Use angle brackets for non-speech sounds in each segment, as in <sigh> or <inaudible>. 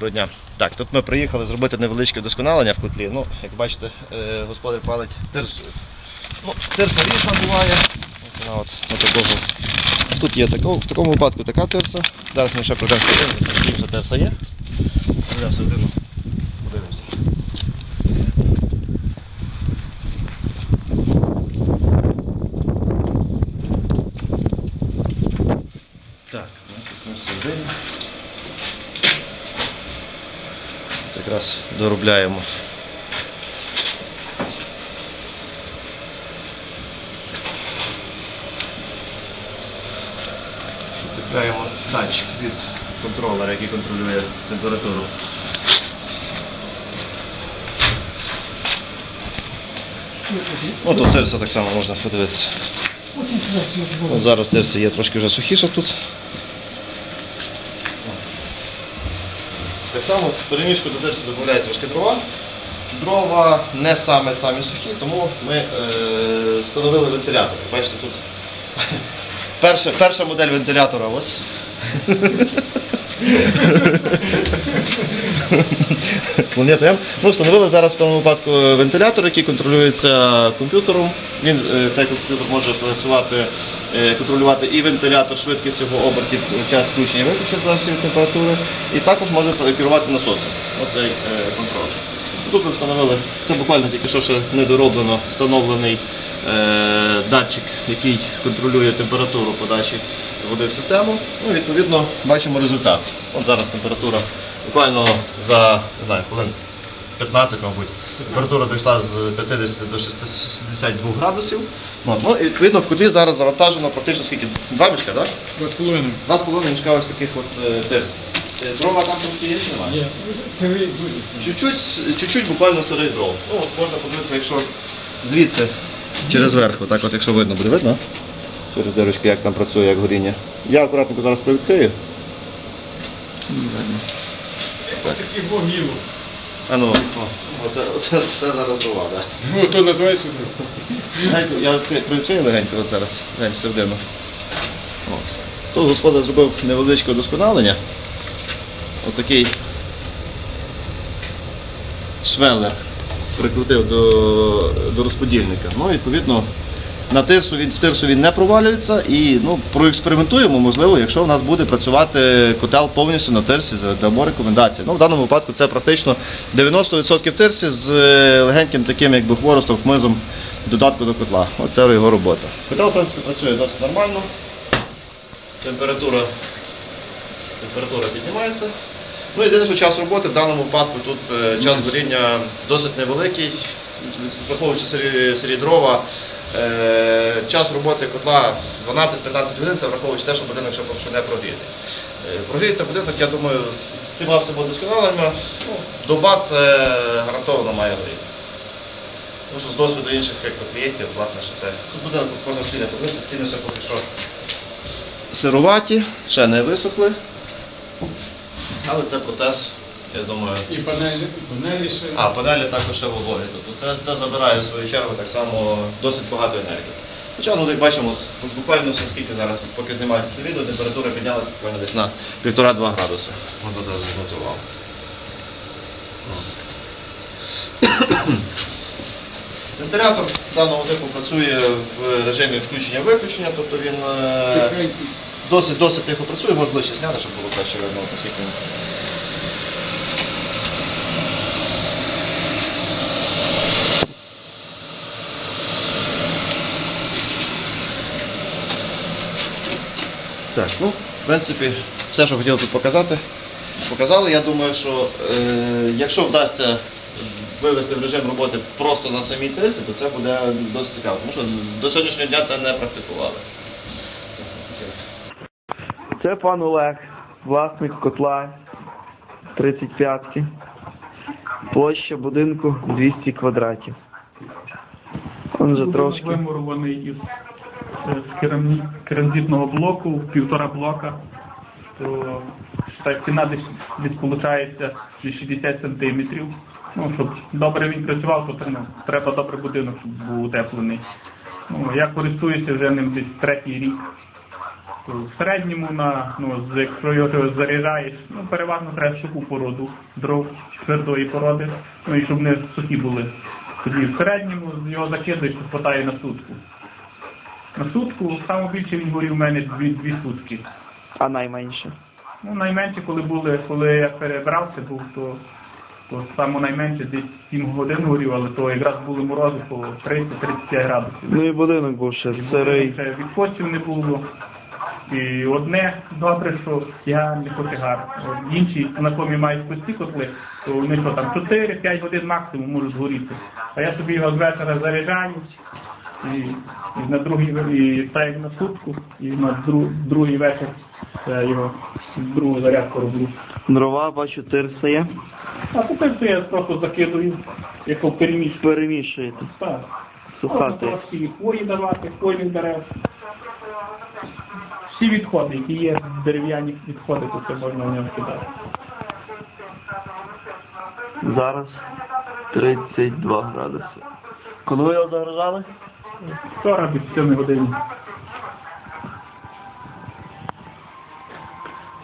Доброго. Так, тут ми приїхали зробити невеличке вдосконалення в котлі. Ну, як бачите, е, господар палить тирсою. Ну, тирса різна буває. От вона от, от такого. Тут є тако, в такому випадку така тирса. Зараз ми ще пройдемо середину, інша тирса є. Пройдемо середину, подивимося. Так, ну, тут ми всередині. Якраз доробляємо. Втепляємо датчик від контролера, який контролює температуру. Ну, тут терса так само можна подивитися. От зараз терса є трошки вже сухіша тут. Так само в перемішку до терси додають трошки дрова. Дрова не саме самі сухі, тому ми е, встановили вентилятор. Бачите, тут <laughs> перша, перша модель вентилятора ось. <laughs> М. Ну, встановили зараз в тому випадку вентилятор, який контролюється комп'ютером. Він, е, цей комп'ютер може працювати, е, контролювати і вентилятор, швидкість його обертів, час включення виключення від температури, і також може керувати насосом. Оцей е, контроль. Тут ми встановили, це буквально тільки що ще недороблено встановлений е, датчик, який контролює температуру подачі води в систему. Ну, відповідно, бачимо результат. От зараз температура буквально за не знаю, хвилин 15, мабуть. Температура дійшла з 50 до 62 градусів. От, Ну, і відповідно в котлі зараз завантажено практично скільки? Два мішка, так? Два з половиною. Два з половиною мішка ось таких от е, терс. Е, Дрова там трошки є чи немає? Є. Сирий дуже. Чуть-чуть, чуть-чуть буквально сирий дров. Ну, от можна подивитися, якщо звідси через верх, отак от, якщо видно, буде видно? Через дирочки, як там працює, як горіння. Я акуратненько зараз привідкрию. Так. Такі богів. А ну, о, оце, оце, це зараз дрова, так. Ну, то називається Легенько, я відкри- привідкрию легенько от зараз, глянь, середину. От. Тут господар зробив невеличке удосконалення. Отакий швеллер прикрутив до, до розподільника. Ну, відповідно, на тирсу він, в тирсу він не провалюється і ну, проекспериментуємо, можливо, якщо в нас буде працювати котел повністю на тирсі, дамо рекомендації. Ну, в даному випадку це практично 90% тирсі з е, легеньким таким якби хворостом, хмизом додатку до котла. Оце його робота. Котел, в принципі, працює досить нормально. Температура, температура піднімається. Ну, єдине, що час роботи в даному випадку тут е, час горіння досить невеликий, враховуючи сирі дрова. Е, час роботи котла 12-15 годин, це враховуючи те, що будинок ще поки що не прогрітий. Е, прогріється будинок, я думаю, з цими всіма досконаленнями, ну, доба це гарантовано має горіти. Тому що з досвіду інших клієнтів, власне, що це. Тут будинок можна стіни подивитися, стіни ще поки що сироваті, ще не висохли. Але це процес, я думаю. і панелі, і панелі ще. А, панелі також ще вологі. Тобто це, це забирає в свою чергу так само досить багато енергії. Хоча, ну, як бачимо, от, буквально ще скільки зараз, поки знімається це відео, температура піднялася буквально десь на 1,5-2 градуси. Можна зараз зготував. <coughs> Вентилятор даного типу працює в режимі включення-виключення, тобто він е, досить, досить тихо працює, можна ближче зняти, щоб було краще видно, наскільки він. Так, ну, в принципі, все, що хотіли тут показати, показали. Я думаю, що е, якщо вдасться вивести в режим роботи просто на самій триси, то це буде досить цікаво, тому що до сьогоднішнього дня це не практикували. Це пан Олег, власник котла 35-ки. Площа будинку 200 квадратів. Он же Будинок трошки. вимурований із з керамзитного блоку, півтора блока. То так ціна десь, десь 60 сантиметрів. Ну, щоб добре він працював, то ну, треба добрий будинок, щоб був утеплений. Ну, я користуюся вже ним десь третій рік. То в середньому на ну, якщо його заряджаєш, ну переважно треба суху породу дров твердої породи, ну і щоб не сухі були. Тоді в середньому його закидаєш, хватає на сутку. На сутку саме більше він горів у мене дві, дві сутки. А найменше. Ну, найменше, коли були, коли я перебрався, був, то, то саме найменше десь 7 годин горів, але то якраз були морози по 30-35 градусів. Ну і будинок був ще сирий. Ще відпочив не було. І одне добре, що я не котигар. От Інші знайомі мають пусті котли, то вони що там 4-5 годин максимум можуть згоріти. А я собі його з вечора заряджаю і, і на другий і так як на сутку, і на дру, другий вечір я його другу зарядку роблю. Дрова, бачу, тирса є. А тепер це я просто закидую, як переміщу. Перемішуєте. Так. Суха Можна трошки і хвої давати, хвойних дерев. Всі відходи, які є дерев'яні відходи, то це можна в нього кидати. Зараз 32 градуси. Коли ви його загружали? Вчора від 7 години.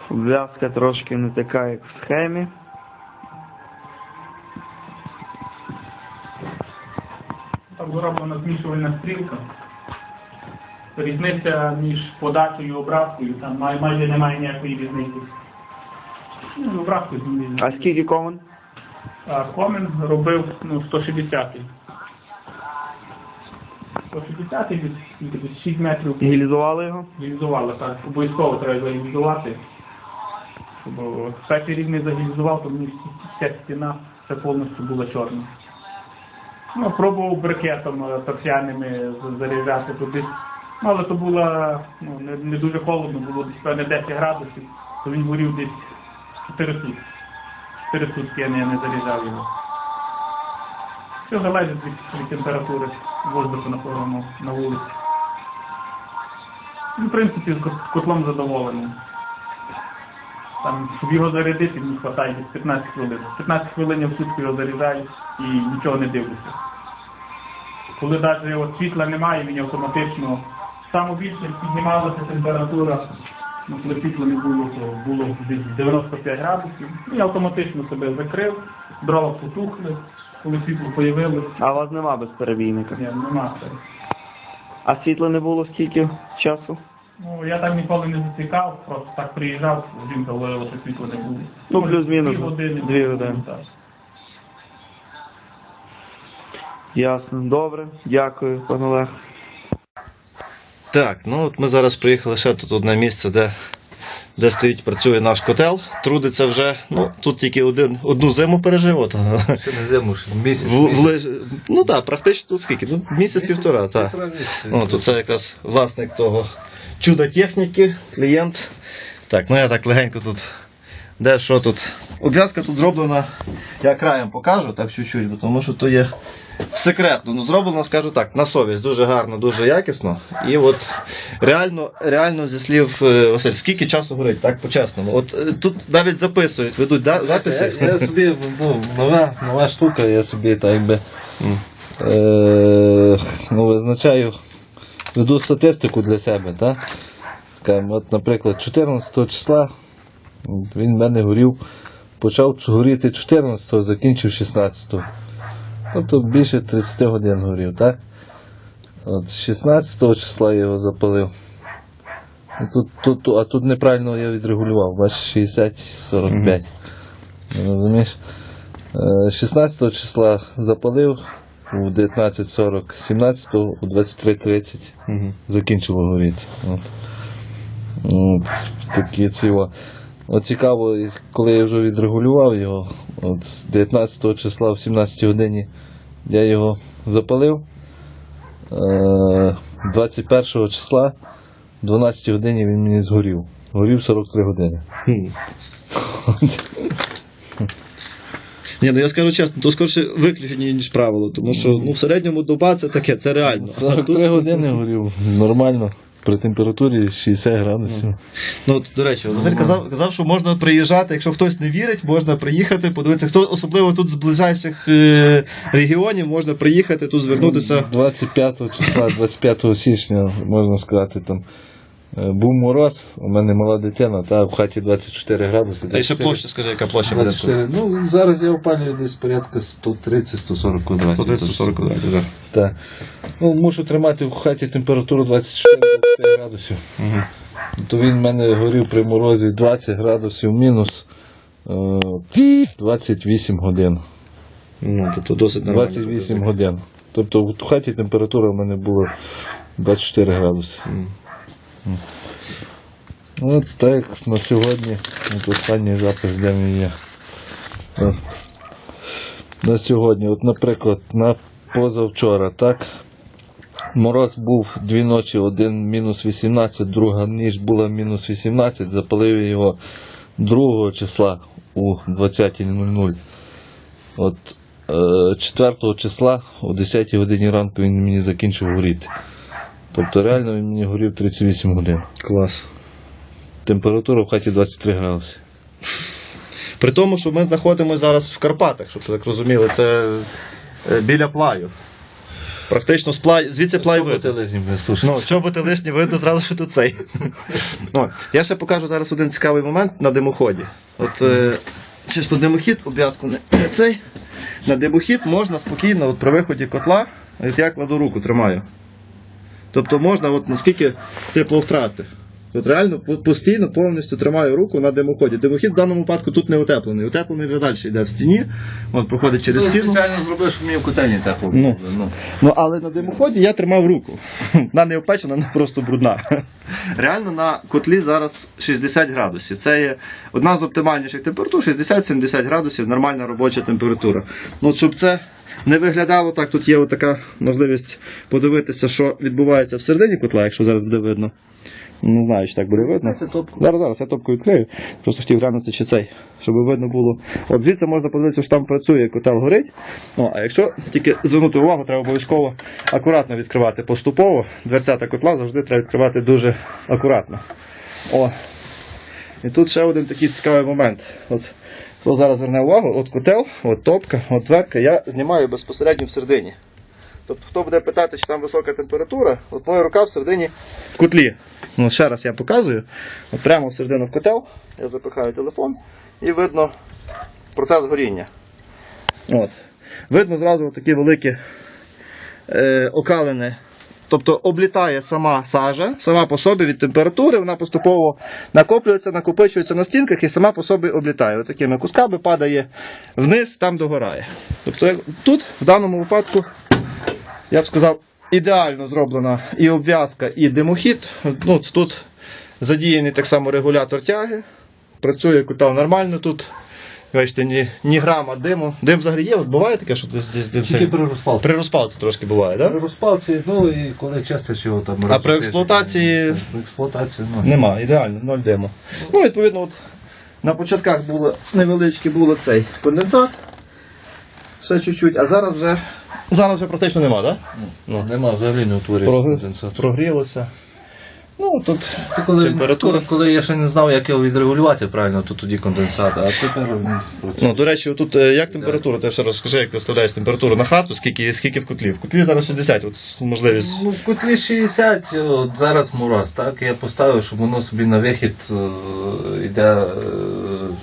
Обв'язка трошки не така, як в схемі. Так зроблена змішувальна стрілка. Різниця між подачею і обраткою, там май- майже немає ніякої різниці. Ну, обратку. А скільки комен? А Комен робив ну, 160-й. 160-й від, від, від 6 метрів Гілізували його? Гільзували, так. Обов'язково треба загільзувати. Щоб о, перший рік не загільзував, то мені вся стіна все повністю була чорна. Ну, пробував брикетом е, торфяними заряджати туди. Ну, але то було ну, не, не дуже холодно, було десь певне 10 градусів, то він горів десь 4 сутки. 4 сутки я не, не заряджав його. Все залежить від, температури воздуху на, на, на вулиці. Ну, в принципі, з котлом задоволений. Там, щоб його зарядити, мені вистачає 15 хвилин. 15 хвилин я в сутки його заряджаю і нічого не дивлюся. Коли навіть світла немає, він автоматично саме піднімалася температура. Ну, коли світла не було, то було десь 95 градусів. Я автоматично себе закрив, дрова потухли, коли світло появилось. А у вас нема безперебійника. Ні, нема. А світла не було скільки часу? Ну, я так ніколи не зацікав, просто так приїжджав, жінка говорила, що світла не було. Ну, плюс-мінус Дві години. дві години. Так. Ясно. Добре. Дякую, пане Олег. Так, ну от ми зараз приїхали ще тут одне місце, де, де стоїть, працює наш котел. Трудиться вже, ну тут тільки один, одну зиму пережив. От, Ще не зиму, ще місяць. в, місяць. ну так, практично тут скільки? Ну, місяць-півтора, так. Півтора місяця. О, це якраз власник того чуда техніки, клієнт. Так, ну я так легенько тут. Де що тут? Обв'язка тут зроблена, я краєм покажу, так чуть-чуть, бо тому що то є секретно. Ну, зроблено, скажу так, на совість, дуже гарно, дуже якісно. І от реально, реально зі слів е, Василь, скільки часу горить, так по-чесному. От е, тут навіть записують, ведуть да, записи. Я, я собі, ну, нова, нова штука, я собі так якби М. е, ну, визначаю, веду статистику для себе, так? От, наприклад, 14 числа він в мене горів, почав горіти 14-го, закінчив 16-го. Тобто більше 30 годин горів, так? От 16 числа я його запалив. І Тут, тут, а тут неправильно я відрегулював, бачиш, 60-45. Розумієш? Е, 16 числа запалив у 19.40, 17 у 23.30 Мгм. закінчило горіти. От. От, такі ціла. От цікаво, коли я вже відрегулював його, от 19 числа в 17 годині я його запалив. Е, 21 числа в 12 годині він мені згорів. Горів 43 години. Ні, ну я скажу чесно, то скорше виключення, ніж правило, тому що ну, в середньому доба це таке, це реально. 43 години горів нормально. При температурі 60 градусів. Ну, от, до речі, Василь казав, казав, що можна приїжджати, якщо хтось не вірить, можна приїхати, подивитися, хто особливо тут з ближайших е, регіонів, можна приїхати тут звернутися. 25 числа, 25 січня, можна сказати, там Був мороз, у мене мала дитина, та в хаті 24 градуси. А ще площа, скажи, яка площа буде? 24. Ну, зараз я опалюю десь порядка 130-140 квадратів. 130-140 квадратів, так. Так. Ну, мушу тримати в хаті температуру 24-25 градусів. Угу. То він в мене горів при морозі 20 градусів мінус е, 28 годин. Ну, тобто досить нормально. 28 годин. Тобто в хаті температура в мене була 24 градуси. Мгм. От так на сьогодні, от останній запис, він є. От. На сьогодні, от, наприклад, на позавчора, так? Мороз був дві ночі, один мінус 18, друга ніч була мінус 18, запалив його 2 числа у 20.00. От е, 4 числа о 10 годині ранку він мені закінчив горіти. Тобто реально він мені горів 38 годин. Клас. Температура в хаті 23 градуси. При тому, що ми знаходимося зараз в Карпатах, щоб ви так розуміли, це е, біля плаю. Практично з плай, звідси плай видно. Ну, чоботи лишні видно, зразу що тут цей. ну, я ще покажу зараз один цікавий момент на димоході. От е, чисто димохід, обв'язку не не цей. На димохід можна спокійно от при виході котла, от я кладу руку, тримаю. Тобто можна, от наскільки тепло втрати. От реально постійно повністю тримаю руку на димоході. Димохід в даному випадку тут не утеплений. Утеплений вже далі йде в стіні, от проходить через стіну. спеціально зробив, щоб мені в котельні тепло Ну. Ну. Ну, але на димоході я тримав руку. <laughs> Вона не опечена, вона просто брудна. <laughs> Реально на котлі зараз 60 градусів. Це є одна з оптимальніших температур, 60-70 градусів, нормальна робоча температура. Ну, щоб це не виглядало так, тут є така можливість подивитися, що відбувається всередині котла, якщо зараз буде видно. Не знаю, чи так буде видно. Зараз, зараз я топку відкрию. Просто хотів глянути, чи цей, щоб видно було. От звідси можна подивитися, що там працює, як котел горить. Ну, а якщо тільки звернути увагу, треба обов'язково акуратно відкривати поступово. Дверцята котла завжди треба відкривати дуже акуратно. О. І тут ще один такий цікавий момент. От, хто зараз зверне увагу, от котел, от топка, от дверка, я знімаю безпосередньо всередині. Тобто, хто буде питати, чи там висока температура, от моя рука всередині в котлі. Ну, ще раз я показую. От прямо всередину в котел, я запихаю телефон і видно процес горіння. От. Видно зразу такі великі е, окалини. Тобто облітає сама сажа, сама по собі від температури, вона поступово накоплюється, накопичується на стінках і сама по собі облітає. От такими кусками падає вниз, там догорає. Тобто тут, в даному випадку, я б сказав, ідеально зроблена і обв'язка, і димохід. Ну, тут задіяний так само регулятор тяги. Працює котел нормально тут. Бачите, ні, ні грама диму. Дим взагалі є, от буває таке, що десь десь дим Тільки при розпалці. При розпалці трошки буває, так? При розпалці, ну і коли чистиш його там. А при експлуатації? При експлуатації, ну. Нема, ідеально, ноль диму. Ну, відповідно, от на початках було невеличкий було цей конденсат. Ще чуть-чуть, а зараз вже. Зараз вже практично нема, так? Ну, нема, взагалі не утворюється Прогр... Прогрілося. Ну, тут Це коли, температура. коли, коли я ще не знав, як його відрегулювати правильно, то тоді конденсат, а тепер він працює. Ну, до речі, тут е, як температура? Ти ще розкажи, як ти вставляєш температуру на хату, скільки, скільки в котлі? В котлі зараз 60, от можливість. Ну, в котлі 60, от зараз мороз, так? Я поставив, щоб воно собі на вихід е, йде е,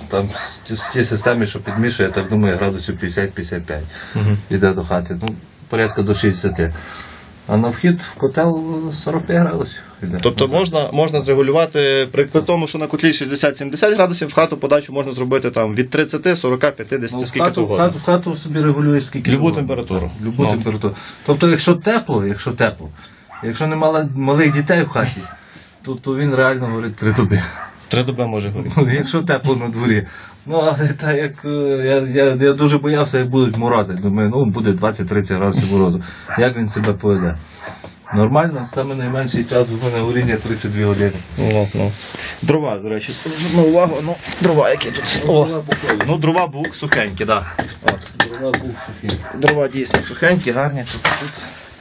там з тієї системи, що підмішує, я так думаю, градусів 50-55 Мгм. йде до хати. Ну, порядка до 60. А на вхід в котел 45 градусів. Йде. Тобто можна, можна зрегулювати при при тому, що на котлі 60-70 градусів, в хату подачу можна зробити там від 30, 40, 50, Ну, в, скільки хату, в, завгодно. хату, в хату собі регулюєш скільки Любу завгодно. температуру. Любу Ну. температуру. Тобто, якщо тепло, якщо тепло, якщо немає малих дітей в хаті, то, то він реально говорить три доби. Три доби може горіти. Ну, якщо тепло на дворі. Ну, але так як е, я, я, я дуже боявся, як будуть морози. Думаю, ну буде 20-30 градусів морозу. Як він себе поведе? Нормально, саме найменший час в мене горіння 32 години. Ну, ну. Дрова, до речі, зверну увагу, ну, дрова які тут. О, ну, дрова бук сухенькі, так. Да. От. Дрова дійсно сухенькі, гарні. Тут, тут.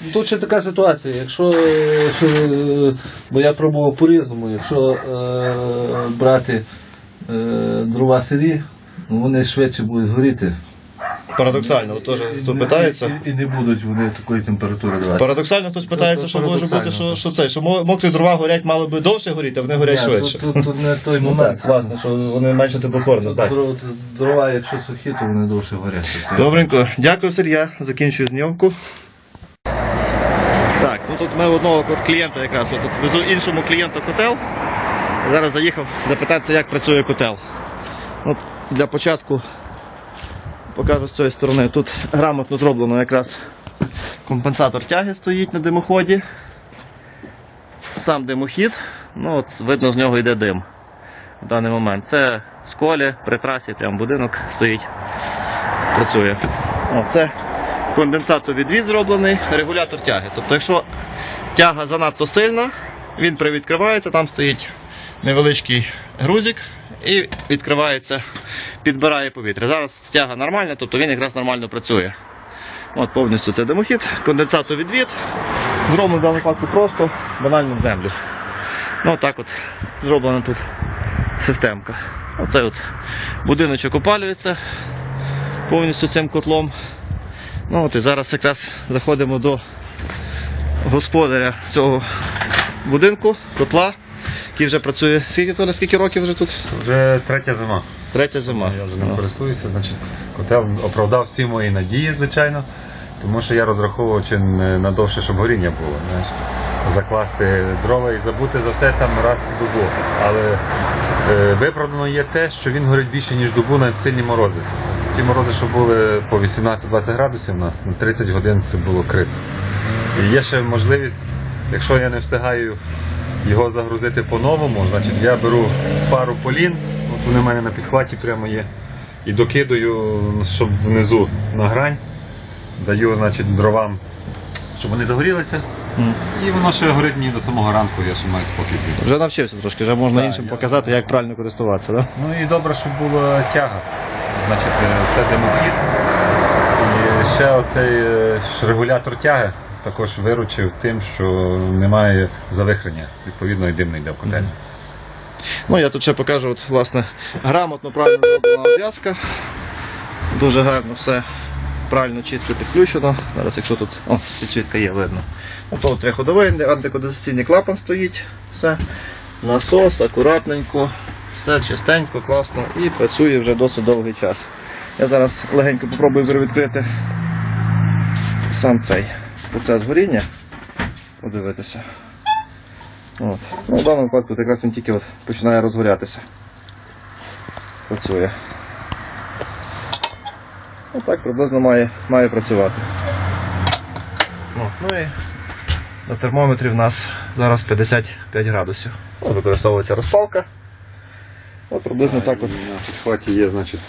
Ну, Тут ще така ситуація, якщо, е, що, е, бо я пробував по-різному, якщо е, брати е, дрова сирі, вони швидше будуть горіти. Парадоксально, теж хто питається. І, і не будуть вони такої температури давати. Парадоксально хтось питається, то що може бути, що, що це, що мокрі дрова горять, мали би довше горіти, а вони горять Ні, швидше. Тут, тут, тут не той <laughs> Ну момент. так, власне, що вони менше теплотворно здатні. Дрова- Дрова, якщо сухі, то вони довше горять. Добренько, дякую, Сергія. Закінчую знімку. Ну тут ми одного клієнта якраз от везу іншому клієнту котел. Зараз заїхав запитатися, як працює котел. От для початку покажу з цієї сторони. Тут грамотно зроблено якраз компенсатор тяги стоїть на димоході. Сам димохід, ну от видно з нього йде дим в даний момент. Це з колі при трасі, прям будинок стоїть працює. О, це конденсатор-відвід зроблений, регулятор тяги. Тобто, якщо тяга занадто сильна, він привідкривається, там стоїть невеличкий грузик і відкривається, підбирає повітря. Зараз тяга нормальна, тобто він якраз нормально працює. От повністю це димохід, конденсатор відвід. Зроблено в даному випадку просто банально в землю. Ну так от зроблена тут системка. Оце от будиночок опалюється повністю цим котлом. Ну от і зараз якраз заходимо до господаря цього будинку, котла, який вже працює. Скільки то скільки років вже тут? Вже третя зима. Третя зима. Я вже ним користуюся. Значить, котел оправдав всі мої надії, звичайно. Тому що я розраховував чи не на довше, щоб горіння було. Знаєш. Закласти дрова і забути за все там раз в добу. Але е, виправдано є те, що він горить більше, ніж добу в сильні морози. Ті морози, що були по 18-20 градусів у нас, на 30 годин це було крито. І є ще можливість, якщо я не встигаю його загрузити по-новому, значить я беру пару полін, от вони в мене на підхваті прямо є, і докидаю, щоб внизу на грань, даю значить, дровам, щоб вони загорілися. М. І воно ще горить мені до самого ранку, я ще маю спокій з. Вже навчився трошки, вже можна Так, іншим я- показати, як правильно користуватися. Да? Ну і добре, щоб була тяга. Значить, е, це димохід. І ще оцей е, регулятор тяги також виручив тим, що немає завихрення. Відповідно, і дим не йде в котельню. Ну, я тут ще покажу, от, власне, грамотно, правильно зроблена обв'язка. Дуже гарно все правильно, чітко підключено. Зараз, якщо тут о, підсвітка є, видно. Ну, то от ходовий антиконденсаційний клапан стоїть. Все. Насос, акуратненько, все чистенько, класно і працює вже досить довгий час. Я зараз легенько попробую відкрити сам цей процес горіння. Подивитися. От. Ну, в даному випадку якраз він тільки от починає розгорятися. Працює. Отак приблизно має, має працювати. От, ну і на термометрі в нас зараз 55 градусів. От, використовується розпалка. От приблизно так от. На підхваті є, значить,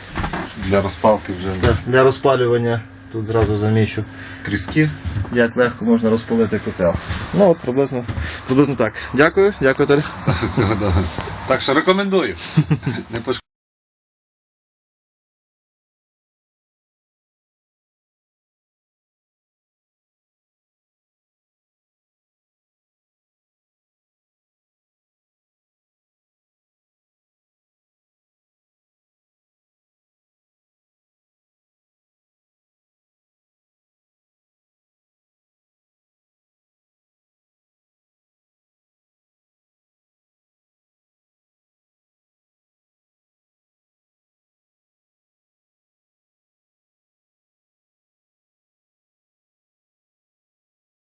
для розпалки вже Для розпалювання тут зразу заміщу, тріски. як легко можна розпалити котел. Ну от приблизно, приблизно так. Дякую, дякую Тарі. Всього доброго. Так що рекомендую. Не <laughs>